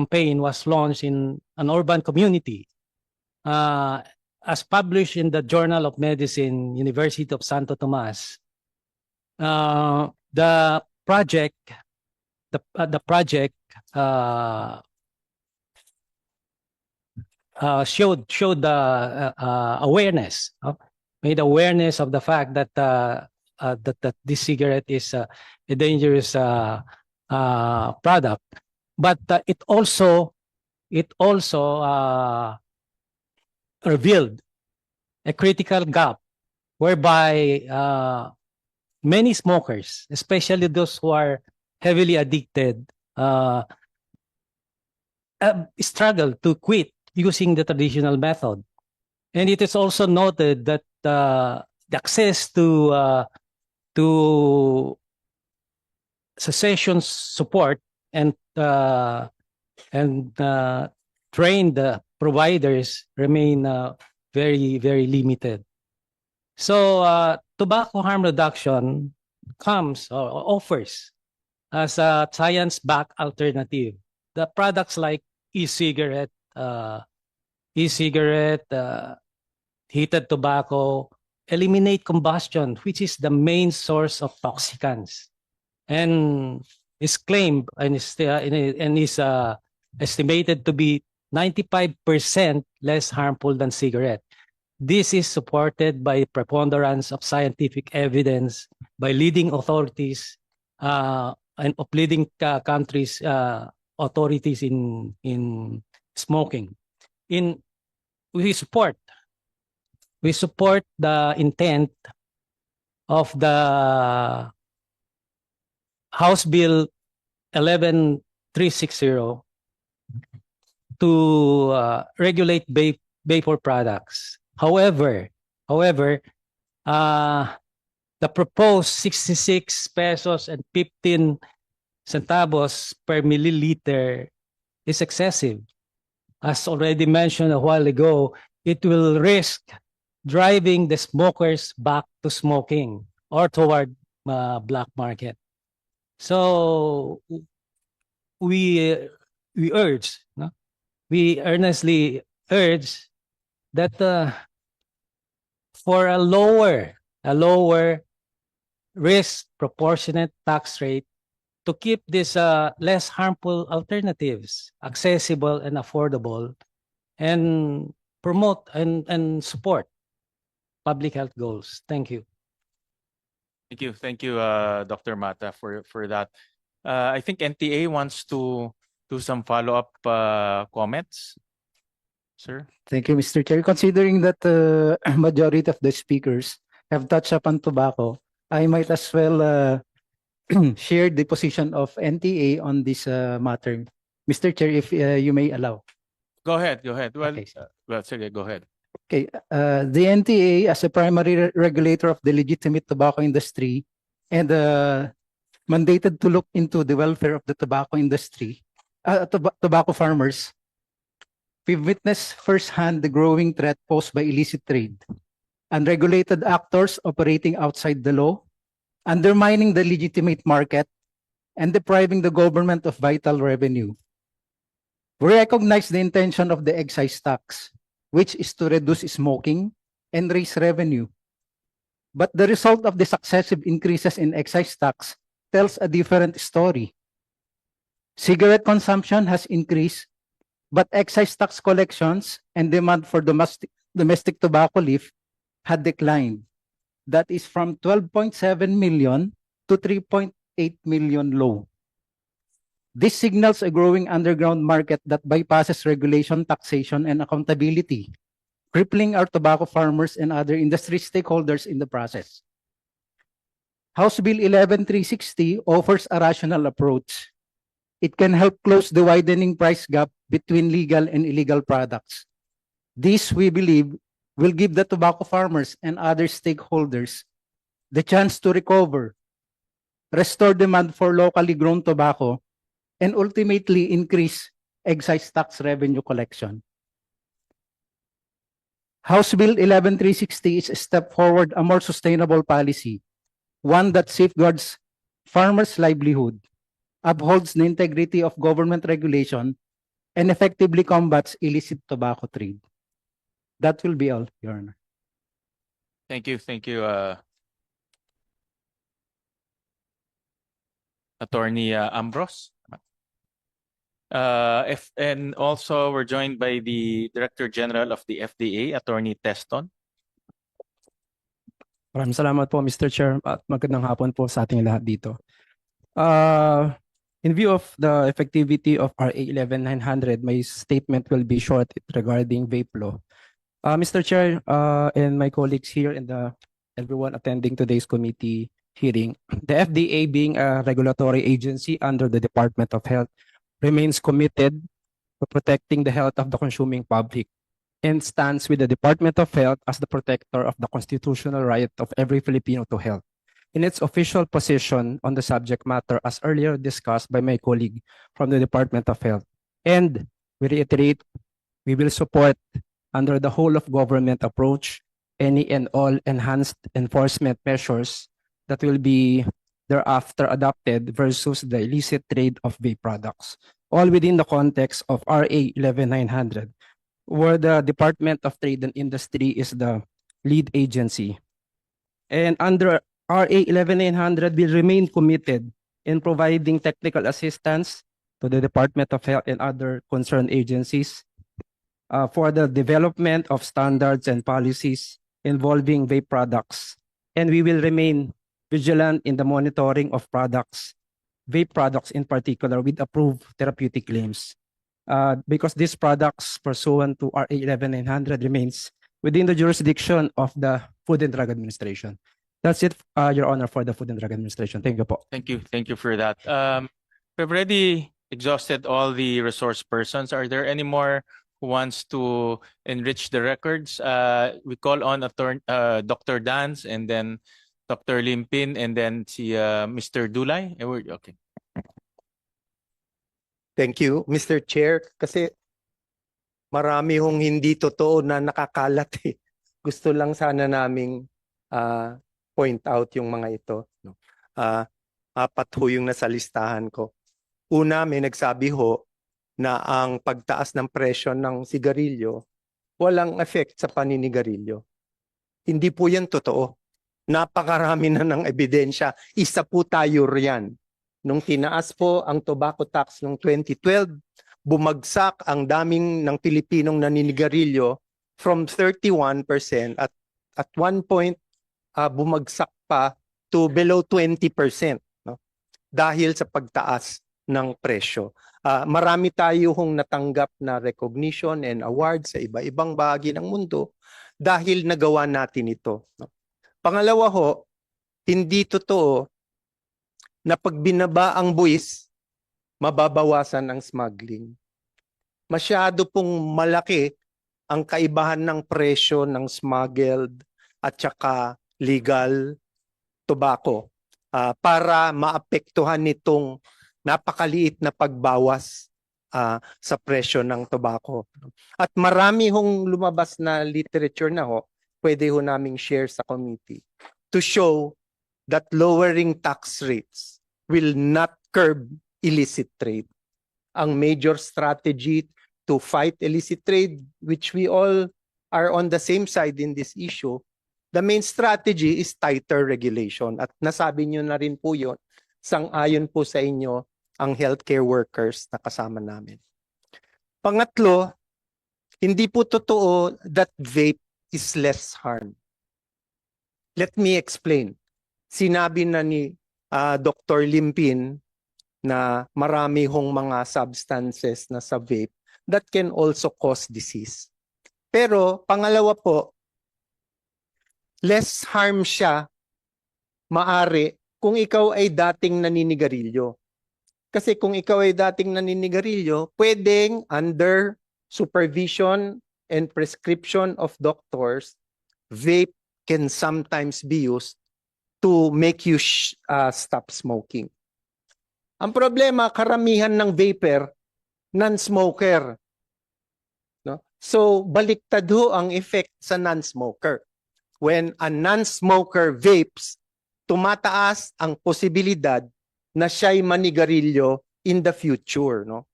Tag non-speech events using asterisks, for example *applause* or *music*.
campaign was launched in an urban community. Uh, as published in the Journal of Medicine, University of Santo Tomas, uh, the project, the, uh, the project, uh, uh, showed, showed the, uh, uh, awareness, uh, made awareness of the fact that, uh, uh, that, that this cigarette is uh, a dangerous, uh, uh, product. But uh, it also, it also, uh, revealed a critical gap whereby uh, many smokers, especially those who are heavily addicted, uh, uh, struggle to quit using the traditional method. And it is also noted that uh, the access to uh, to cessation support and uh, and uh, trained uh, providers remain uh, very very limited. So uh, tobacco harm reduction comes or offers as a science-backed alternative. The products like e-cigarette, uh, e-cigarette, uh, heated tobacco eliminate combustion, which is the main source of toxicants, and is claimed and is and is uh, estimated to be 95% less harmful than cigarette. This is supported by preponderance of scientific evidence by leading authorities uh, and of leading uh, countries uh, authorities in in smoking. In we support we support the intent of the House Bill 11360 to uh, regulate vapor products. However, however, uh, the proposed 66 pesos and 15 centavos per milliliter is excessive. As already mentioned a while ago, it will risk driving the smokers back to smoking or toward uh, black market. So we we urge, no? we earnestly urge that uh, for a lower a lower risk proportionate tax rate to keep these uh, less harmful alternatives accessible and affordable and promote and, and support public health goals. Thank you. Thank you, thank you, uh, Dr. Mata, for for that. Uh, I think NTA wants to do some follow-up uh, comments. Sir, Thank you, Mr. Chair. Considering that uh, *clears throat* majority of the speakers have touched upon tobacco, I might as well uh, *clears throat* share the position of NTA on this uh, matter. Mr. Chair, if uh, you may allow. go ahead, go ahead. Well, Okay, sir. well, sige, go ahead. Okay, uh, the NTA as a primary re- regulator of the legitimate tobacco industry and uh, mandated to look into the welfare of the tobacco industry, uh, toba- tobacco farmers, we've witnessed firsthand the growing threat posed by illicit trade, unregulated actors operating outside the law, undermining the legitimate market, and depriving the government of vital revenue. We recognize the intention of the excise tax, which is to reduce smoking and raise revenue. But the result of the successive increases in excise tax tells a different story. Cigarette consumption has increased, but excise tax collections and demand for domestic, domestic tobacco leaf had declined. That is from 12.7 million to 3.8 million low. This signals a growing underground market that bypasses regulation, taxation, and accountability, crippling our tobacco farmers and other industry stakeholders in the process. House Bill 11360 offers a rational approach. It can help close the widening price gap between legal and illegal products. This, we believe, will give the tobacco farmers and other stakeholders the chance to recover, restore demand for locally grown tobacco, and ultimately increase excise tax revenue collection. House Bill 11360 is a step forward, a more sustainable policy, one that safeguards farmers' livelihood, upholds the integrity of government regulation, and effectively combats illicit tobacco trade. That will be all, Your Honor. Thank you, thank you, uh, Attorney uh, Ambrose. Uh, if, and also we're joined by the Director General of the FDA, Attorney Teston. Maraming salamat po, Mr. Chair, at magandang hapon po sa ating lahat dito. Uh, in view of the effectivity of RA 11900, my statement will be short regarding vape law. Uh, Mr. Chair, uh, and my colleagues here and the everyone attending today's committee hearing, the FDA being a regulatory agency under the Department of Health remains committed to protecting the health of the consuming public and stands with the Department of Health as the protector of the constitutional right of every Filipino to health. In its official position on the subject matter, as earlier discussed by my colleague from the Department of Health. And we reiterate, we will support under the whole of government approach any and all enhanced enforcement measures that will be thereafter adopted versus the illicit trade of vape products, all within the context of RA 11900 where the Department of Trade and Industry is the lead agency. And under RA 11900 will remain committed in providing technical assistance to the Department of Health and other concerned agencies uh, for the development of standards and policies involving vape products. And we will remain vigilant in the monitoring of products, vape products in particular, with approved therapeutic claims uh, because these products pursuant to RA 11900 remains within the jurisdiction of the Food and Drug Administration. That's it, uh, Your Honor, for the Food and Drug Administration. Thank you po. Thank you, thank you for that. Um, we've already exhausted all the resource persons. Are there any more who wants to enrich the records? Uh, we call on attorney, uh, Dr. Dance and then Dr. Limpin and then si, uh, Mr. Dulay. Eh, Okay. Thank you, Mr. Chair, kasi marami hong hindi totoo na nakakalat eh. *laughs* Gusto lang sana naming ah, point out yung mga ito. no. Ah, apat ho yung nasa listahan ko. Una, may nagsabi ho na ang pagtaas ng presyo ng sigarilyo walang effect sa paninigarilyo. Hindi po yan totoo. Napakarami na ng ebidensya. Isa po tayo riyan. Nung tinaas po ang tobacco tax noong 2012, bumagsak ang daming ng Pilipinong naninigarilyo from 31% at at one point ah, bumagsak pa to below 20% no? dahil sa pagtaas ng presyo. Ah, marami tayo hong natanggap na recognition and awards sa iba-ibang bahagi ng mundo dahil nagawa natin ito. no? Pangalawa ho, hindi totoo na pag binaba ang buwis, mababawasan ang smuggling. Masyado pong malaki ang kaibahan ng presyo ng smuggled at saka legal tobacco ah, para maapektuhan nitong napakaliit na pagbawas ah, sa presyo ng tobacco. At marami hong lumabas na literature na ho, pwede ho naming share sa committee to show that lowering tax rates will not curb illicit trade. Ang major strategy to fight illicit trade, which we all are on the same side in this issue, the main strategy is tighter regulation. At nasabi nyo na rin po yun, sang-ayon po sa inyo ang healthcare workers na kasama namin. Pangatlo, hindi po totoo that vape is less harm. Let me explain. Sinabi na ni ah, Dr. Limpin na marami hong mga substances na sa vape that can also cause disease. Pero pangalawa po, less harm siya maari kung ikaw ay dating naninigarilyo. Kasi kung ikaw ay dating naninigarilyo, pwedeng under supervision and prescription of doctors, vape can sometimes be used to make you uh, stop smoking. Ang problema, karamihan ng vapor, non-smoker. No? So, baliktad ho ang effect sa non-smoker. When a non-smoker vapes, tumataas ang posibilidad na siya'y manigarilyo in the future. No?